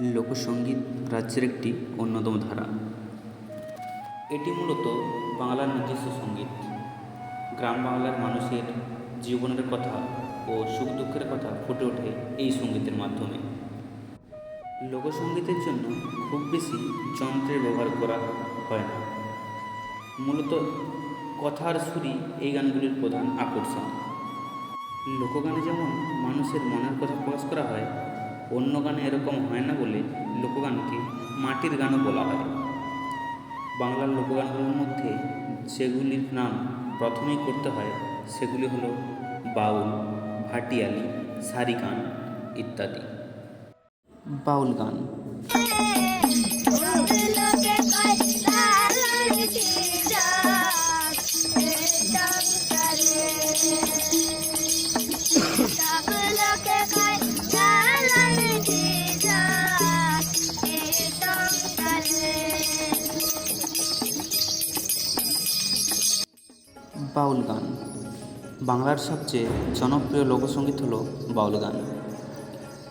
লোকসঙ্গীত রাজ্যের একটি অন্যতম ধারা। এটি মূলত বাংলার নিজস্ব সংগীত। গ্রাম বাংলার মানুষের জীবনের কথা ও সুখ দুঃখের কথা ফুটে ওঠে এই সঙ্গীতের মাধ্যমে। লোকসঙ্গীতের জন্য খুব বেশি যন্ত্রের ব্যবহার করা হয় না। মূলত কথার সুরই এই গানগুলির প্রধান আকর্ষণ। লোকগানে যেমন মানুষের মনের কথা প্রকাশ করা হয় অন্য গানে এরকম হয় না বলে লোকগানকে মাটির গানও বলা হয়। বাংলার লোকগানগুলোর মধ্যে যেগুলির নাম প্রথমেই করতে হয় সেগুলি হলো বাউল, ভাটিয়ালি সারি গান ইত্যাদি। বাউল গান। বাউল গান। বাংলার সবচেয়ে জনপ্রিয় লোকসঙ্গীত হলো বাউল গান।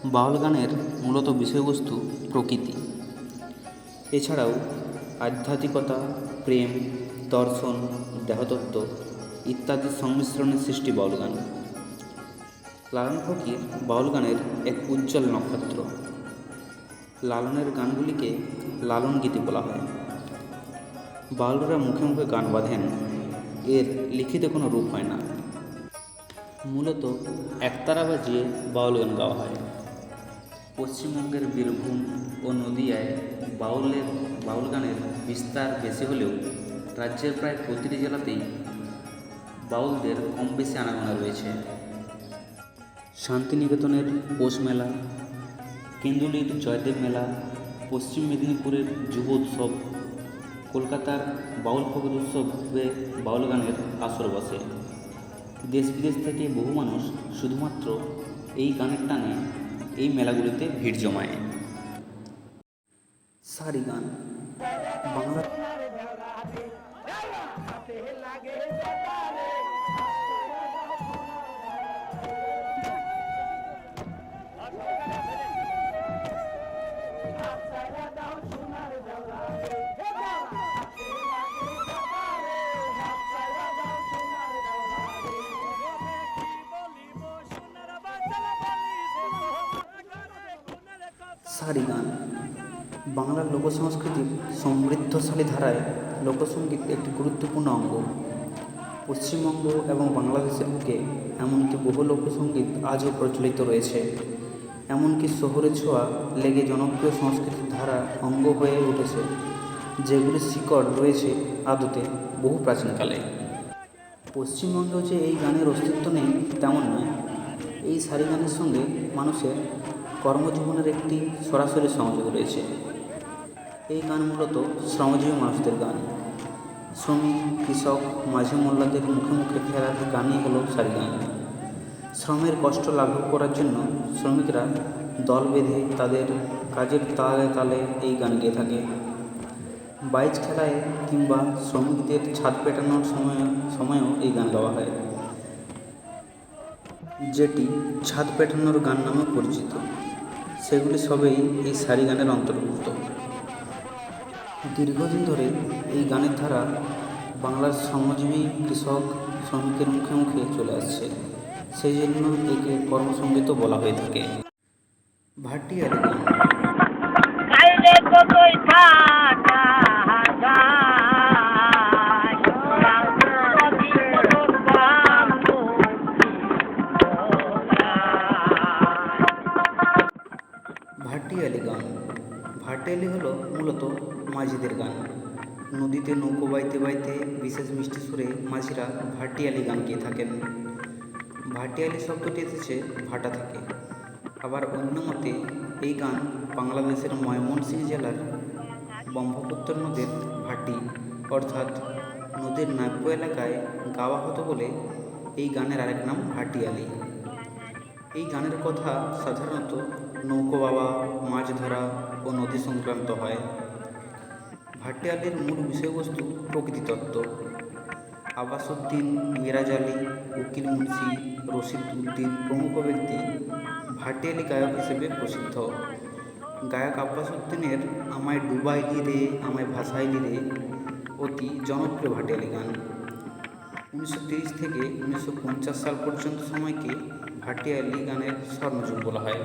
বাউল গানের মূলত বিষয়বস্তু প্রকৃতি। এছাড়াও আধ্যাত্মিকতা, প্রেম, দর্শন, দেহতত্ত্ব ইত্যাদির সংমিশ্রণের সৃষ্টি বাউল গান। লালন ফকির বাউল গানের এক উজ্জ্বল নক্ষত্র। লালনের গানগুলিকে লালন গীতি বলা হয়। বাউলরা মুখে মুখে গান বাঁধেন। এর লিখিত কোনো রূপ হয় না। মূলত একতারা বাজিয়ে বাউল গান গাওয়া হয়। পশ্চিমবঙ্গের বীরভূম ও নদিয়ায় বাউলের বাউল গানের বিস্তার বেশি হলেও রাজ্যের প্রায় প্রতিটি জেলাতেই বাউলদের কম বেশি আনাগোনা রয়েছে। শান্তিনিকেতনের পৌষ মেলা, কেন্দুলির জয়দেব মেলা, পশ্চিম মেদিনীপুরের যুব উৎসব কলকাতার বাউল ফকর উৎসবে বাউল গানের আসর বসে। দেশ বিদেশ থেকে বহু মানুষ শুধুমাত্র এই গানের টানে এই মেলাগুলিতে ভিড় জমায়। সারি গান। বাংলা সারি গান। বাংলার লোকসংস্কৃতির সমৃদ্ধশালী ধারায় লোকসঙ্গীত একটি গুরুত্বপূর্ণ অঙ্গ। পশ্চিমবঙ্গ এবং বাংলাদেশের বুকে এমনকি বহু লোকসঙ্গীত আজও প্রচলিত রয়েছে। এমনকি শহরে ছোঁয়া লেগে জনপ্রিয় সংস্কৃতির ধারা অঙ্গ হয়ে উঠেছে, যেগুলির শিকড় রয়েছে আদতে বহু প্রাচীনকালে পশ্চিমবঙ্গেও যে এই গানের অস্তিত্ব নেই, তেমন নয়। এই সারি গানের সঙ্গে মানুষের কর্মজীবনের একটি সরাসরি সংযোগ রয়েছে। এই গান মূলত শ্রমজীবী মানুষদের গান। শ্রমিক, কৃষক, মাঝে মোল্লাদের মুখে মুখে ফেরার গানই হলো সারি গান। শ্রমের কষ্ট লাঘব করার জন্য শ্রমিকরা দল বেঁধে তাদের কাজের তালে তালে এই গান গেয়ে থাকে। বাইচ খেলায় কিংবা শ্রমিকদের ছাদ পেটানোর সময়, সময়ও এই গান গাওয়া হয়। যেটি ছাদ পেটানোর গান নামে পরিচিত। সেগুলি সবই এই সারি গানের অন্তর্ভুক্ত। দীর্ঘদিন ধরে এই গানের ধারা বাংলার শ্রমজীবী কৃষক, শ্রমিকের মুখে মুখে চলে আসছে। সেই জন্য একে কর্মসঙ্গীতও বলা হয়ে থাকে। ভাটিয়ালি। গান মূলত মাঝিদের গান। নদীতে নৌকো বাইতে বাইতে বিশেষ মিষ্টি সুরে মাঝিরা ভাটিয়ালি গান গেয়ে থাকেন। ভাটিয়ালি শব্দটি এসেছে ভাটা থেকে। আবার অন্য মতে, এই গান বাংলাদেশের ময়মনসিংহ জেলার ব্রহ্মপুত্র নদের ভাটি, অর্থাৎ নদীর নাব্য এলাকায় গাওয়া হতো বলে এই গানের আরেক নাম ভাটিয়ালি। এই গানের কথা সাধারণত নৌকো বাবা, মাছ ধরা ও নদী সংক্রান্ত হয়। ভাটিয়ালির মূল বিষয়বস্তু প্রকৃতিতত্ত্ব। আবাসুদ্দিন মিরাজ আলী, উকিল মুন্সি, রশিদ উদ্দিন প্রমুখ ব্যক্তি ভাটিয়ালি গায়ক হিসেবে প্রসিদ্ধ। গায়ক আব্বাস উদ্দিনের আমায় ডুবাইলি রে, আমায় ভাসাইলি রে অতি জনপ্রিয় ভাটিয়ালি গান। উনিশশো তিরিশ থেকে উনিশশো পঞ্চাশ সাল পর্যন্ত সময়কে ভাটিয়ালি গানের স্বর্ণযুগ বলা হয়।